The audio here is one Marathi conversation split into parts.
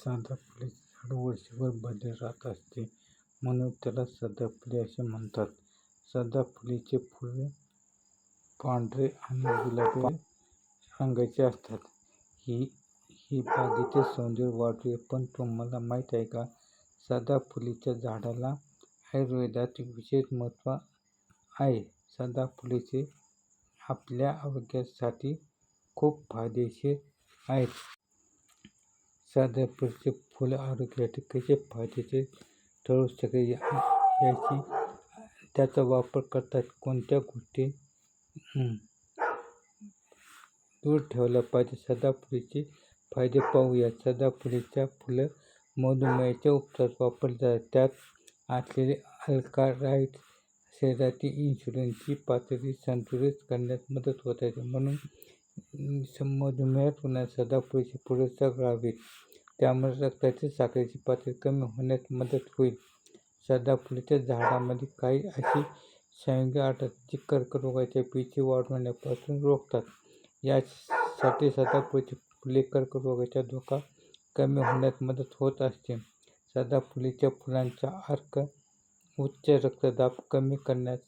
सदाफुलीचे झाड वर्षभर बदल राहत असते म्हणून त्याला सदाफुली असे म्हणतात. सदाफुलीचे फुले पांढरे आणि गुलाबी रंगाचे असतात. ही बागेचे सौंदर्य वाढवते. पण तुम्हाला माहीत आहे का, सदाफुलीच्या झाडाला आयुर्वेदात विशेष महत्त्व आहे. सदाफुले आपल्या आरोग्यासाठी खूप फायदेशीर आहेत. सदाफुलीचे फुलं आरोग्यासाठी कसे फायदेशीर ठरू शकेल याची त्याचा वापर करतात कोणत्या गोष्टी दूर ठेवल्या पाहिजे सदाफुलीचे फायदे पाहूया. सदाफुलीच्या फुलं मधुमेहाच्या उपचारात वापरले जातात. त्यात असलेले अल्कलॉइड्स शरीरातील इन्शुलिनची पातळी संतुलित करण्यास मदत होतात. म्हणून मधुमेह पुन्हा सदाफुलीचे पुरेसा चघळावीत. त्यामुळे रक्तातील साखरेची पातळी कमी होण्यास मदत होईल. सदाफुलीच्या झाडामध्ये काही अशी संयुगे आढळतात जी कर्करोगाच्या पिचे वाढ होण्यापासून रोखतात. यासाठी सदाफुलीची फुले कर्करोगाचा धोका कमी होण्यास मदत होत असते. सदाफुलीच्या फुलांचा अर्क उच्च रक्तदाब कमी करण्यास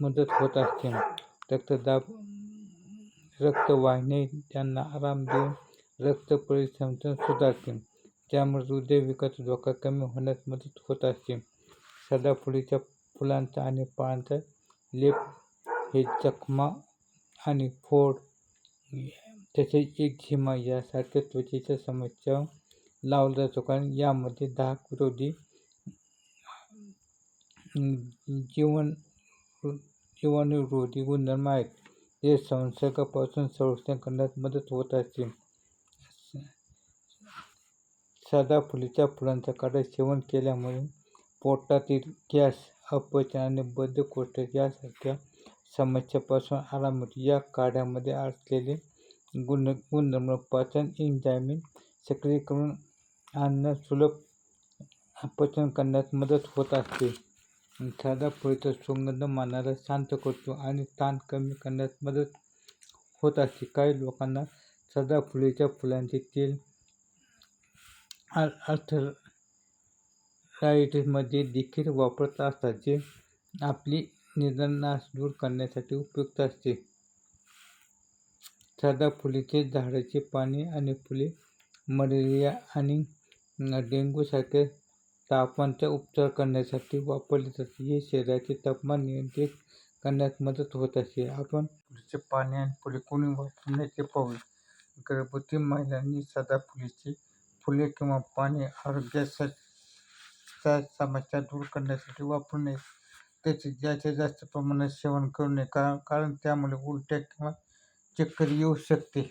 मदत होत असते. रक्तवाहिन्यांना आराम देऊन रक्त परिसंचरण सुधारते. त्यामुळे हृदयविकाराचा धोका कमी होण्यास मदत होत असते. सदाफुलीच्या फुलांचा आणि पानांचा लेप हे जखमा आणि फोड तसेच एक्झिमा यासारख्या त्वचेच्या समस्या लावला जातो. कारण यामध्ये दाहक विरोधी, जीवन जीवाणूविरोधी गुणधर्म आहेत, जे संसर्गापासून संरक्षण करण्यात मदत होत असते. सदाफुलीच्या फुलांचा काढा सेवन केल्यामुळे पोटातील गॅस, अपचन आणि बद्धकोष्ठ यासारख्या समस्यापासून आराम मिळतो. या काढ्यामध्ये असलेले गुणधर्म पाचन एन्झाईम सक्रिय करून अन्न सुलभ पचन करण्यास मदत होत असते. सदाफुलीचा सुगंध मनाला शांत करतो आणि ताण कमी करण्यास मदत होत असते. काही लोकांना सदाफुलीच्या फुलांचे तेल आर्थरायटिसमध्ये देखील वापरत असतात, जे आपली निंद्रानाश दूर करण्यासाठी उपयुक्त असते. सदाफुलीचे झाडाचे पाने आणि फुले मलेरिया आणि डेंग्यूसारख्या तापांचा उपचार करण्यासाठी वापरले जाते हे शरीराचे तापमान नियंत्रित करण्यात मदत होत असते. आपण सदाफुलीची पाने आणि फुले कोणी वापरू नये ते गर्भवती महिलांनी सदाफुलीचे फुले किंवा पाने आरोग्याच्या समस्या दूर करण्यासाठी वापरू नये त्याचे याचे जास्त प्रमाणात सेवन करू नये, कारण कारण त्यामुळे उलट्या किंवा चक्कर येऊ शकते.